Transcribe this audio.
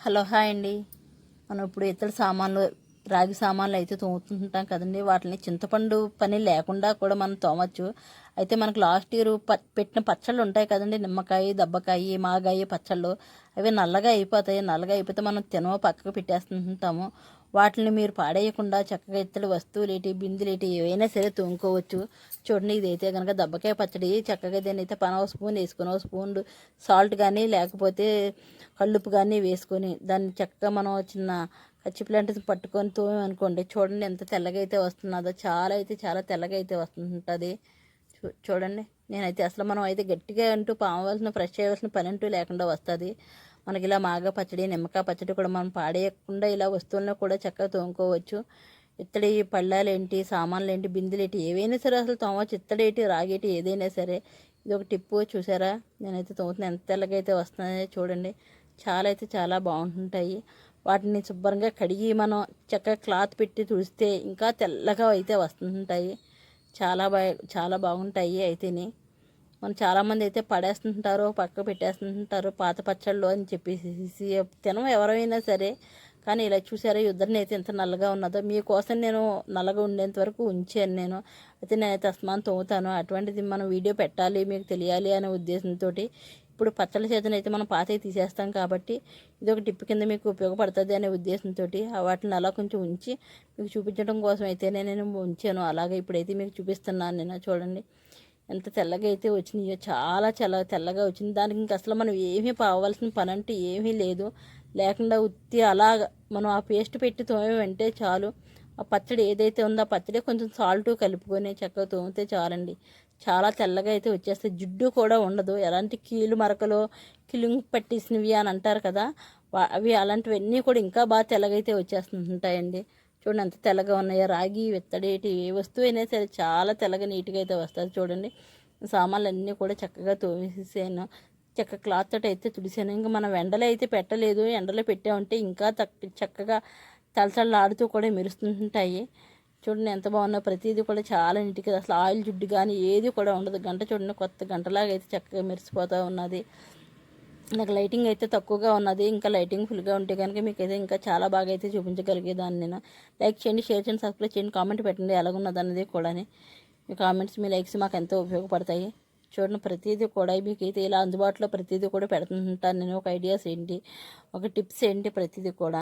Hello hi అండి. మనం ఇప్పుడు ఇతర సామాన్లు రాగి సామాన్లు అయితే తోముతుంటాం కదండి. వాటిని చింతపండు పని లేకుండా కూడా మనం తోమచ్చు. అయితే మనకు లాస్ట్ ఇయర్ ప పెట్టిన పచ్చళ్ళు ఉంటాయి కదండి. నిమ్మకాయ దబ్బకాయ మాగాయ పచ్చళ్ళు. అవి నల్లగా అయిపోతాయి. నల్లగా అయిపోతే మనం తినవ పక్కకు పెట్టేస్తుంటాము. వాటిని మీరు పాడేయకుండా చక్కగా ఇత్తడి వస్తువులు బిందులేటి బిందులు ఏవైనా సరే తోముకోవచ్చు. చూడండి ఇదైతే కనుక దబ్బకాయ పచ్చడి. చక్కగా దీని అయితే పనవ స్పూన్ వేసుకుని స్పూన్ సాల్ట్ కానీ లేకపోతే కళ్ళుప్పు కానీ వేసుకొని దాన్ని చక్కగా మనం చిన్న కచ్చిప్లాంటి పట్టుకొని తోమనుకోండి చూడండి ఎంత తెల్లగా అయితే వస్తున్నదో. చాలా అయితే చాలా తెల్లగా అయితే వస్తుంటుంది. చూ- చూడండి. నేనైతే అసలు మనం అయితే గట్టిగా అంటూ పామవలసిన ఫ్రెష్ చేయవలసిన పని అంటూ లేకుండా వస్తుంది. మనకి ఇలా మాగా పచ్చడి నిమ్మకాయ పచ్చడి కూడా మనం పాడేయకుండా ఇలా వస్తువులను కూడా చక్కగా తోముకోవచ్చు. ఇత్తడి పళ్ళాలు ఏంటి సామాన్లు ఏంటి బిందులు ఏంటి ఏవైనా సరే అసలు తోమవచ్చు ఇత్తడేటి రాగేటి ఏదైనా సరే. ఇది ఒక టిప్పు చూసారా? నేనైతే తోముతున్నాను ఎంత తెల్లగా అయితే వస్తున్నాయో చూడండి. చాలా అయితే చాలా బాగుంటుంటాయి. వాటిని శుభ్రంగా కడిగి మనం చక్కగా క్లాత్ పెట్టి తుడిస్తే ఇంకా తెల్లగా అయితే వస్తుంటాయి. చాలా బాగా చాలా బాగుంటాయి అయితేనే. మనం చాలామంది అయితే పడేస్తుంటారు పక్క పెట్టేస్తుంటారు పాత పచ్చళ్ళు అని చెప్పేసి తినం ఎవరైనా సరే. కానీ ఇలా చూసారా యుద్ధం అయితే ఎంత నల్లగా ఉన్నదో. మీకోసం నేను నల్లగా ఉండేంత వరకు ఉంచాను నేను. అయితే నేనైతే అస్మాన్ తోముతాను. అటువంటిది మనం వీడియో పెట్టాలి మీకు తెలియాలి అనే ఉద్దేశంతో ఇప్పుడు పచ్చళ్ళ సీజన్ అయితే మనం పాతవి తీసేస్తాం కాబట్టి ఇది ఒక టిప్ కింద మీకు ఉపయోగపడుతుంది అనే ఉద్దేశంతో వాటిని అలా కొంచెం ఉంచి మీకు చూపించడం కోసం అయితే నేను ఉంచాను. అలాగే ఇప్పుడైతే మీకు చూపిస్తున్నాను నేను. చూడండి. ఎంత తెల్లగా అయితే వచ్చినాయో చాలా చాలా తెల్లగా వచ్చింది. దానికి ఇంక అసలు మనం ఏమీ పావాల్సిన పని అంటే ఏమీ లేదు. లేకుండా ఉత్తి అలా మనం ఆ పేస్ట్ పెట్టి తోమేమంటే చాలు. ఆ పచ్చడి ఏదైతే ఉందో ఆ పచ్చడి కొంచెం సాల్ట్ కలుపుకొని చక్కగా తోమితే చాలండి. చాలా తెల్లగా అయితే వచ్చేస్తాయి. జిడ్డు కూడా ఉండదు. ఎలాంటి కీలు మరకలు కిలుంగ్ పట్టేసినవి అని అంటారు కదా అవి అలాంటివన్నీ కూడా ఇంకా బాగా తెల్లగా అయితే వచ్చేస్తుంటాయండి. చూడండి ఎంత తెల్లగా ఉన్నాయో. రాగి విత్తడేటి ఏ వస్తువు అయినా సరే చాలా తెల్లగా నీట్గా అయితే వస్తుంది చూడండి. సామాన్లు అన్నీ కూడా చక్కగా తోసేసాను చక్క క్లాత్ తోటి అయితే తుడిసాను. ఇంకా మనం ఎండలో అయితే పెట్టలేదు. ఎండలో పెట్టామంటే ఇంకా తక్ చక్కగా తలతళ్ళాడుతూ కూడా మెరుస్తుంటాయి. చూడండి ఎంత బాగున్నా ప్రతిదీ కూడా చాలా నీట్గా అసలు ఆయిల్ జుడ్డు కానీ ఏది కూడా ఉండదు. గంట చూడండి కొత్త గంటలాగా అయితే చక్కగా మెరిసిపోతూ ఉన్నది. నాకు లైటింగ్ అయితే తక్కువగా ఉన్నది. ఇంకా లైటింగ్ ఫుల్గా ఉంటే కనుక మీకు అయితే ఇంకా చాలా బాగా అయితే చూపించగలిగేదాన్ని నేను. లైక్ చేయండి షేర్ చేయండి సబ్స్క్రైబ్ చేయండి కామెంట్ పెట్టండి. ఎలాగున్నదన్నది కూడా మీ కామెంట్స్ మీ లైక్స్ మాకు ఎంతో ఉపయోగపడతాయి. చూడండి ప్రతిదీ కూడా మీకు అయితే ఇలా అందుబాటులో ప్రతిదీ కూడా పెడుతుంటాను నేను. ఒక ఐడియాస్ ఏంటి? ఒక టిప్స్ ఏంటి ప్రతిదీ కూడా.